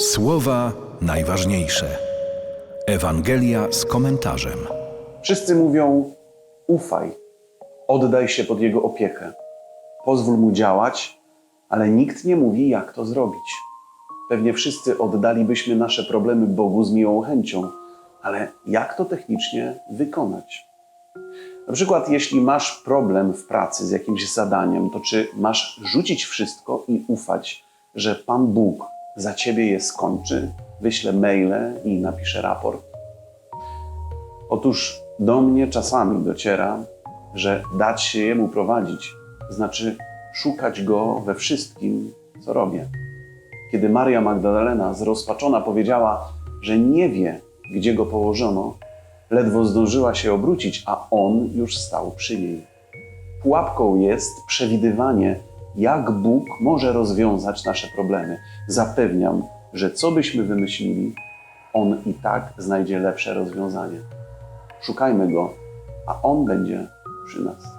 Słowa najważniejsze. Ewangelia z komentarzem. Wszyscy mówią: ufaj, oddaj się pod Jego opiekę, pozwól Mu działać, ale nikt nie mówi, jak to zrobić. Pewnie wszyscy oddalibyśmy nasze problemy Bogu z miłą chęcią, ale jak to technicznie wykonać? Na przykład, jeśli masz problem w pracy z jakimś zadaniem, to czy masz rzucić wszystko i ufać, że Pan Bóg za ciebie je skończy, wyśle maile i napisze raport? Otóż do mnie czasami dociera, że dać się Jemu prowadzić znaczy szukać Go we wszystkim, co robię. Kiedy Maria Magdalena zrozpaczona powiedziała, że nie wie, gdzie Go położono, ledwo zdążyła się obrócić, a On już stał przy niej. Pułapką jest przewidywanie, jak Bóg może rozwiązać nasze problemy. Zapewniam, że co byśmy wymyślili, On i tak znajdzie lepsze rozwiązanie. Szukajmy Go, a On będzie przy nas.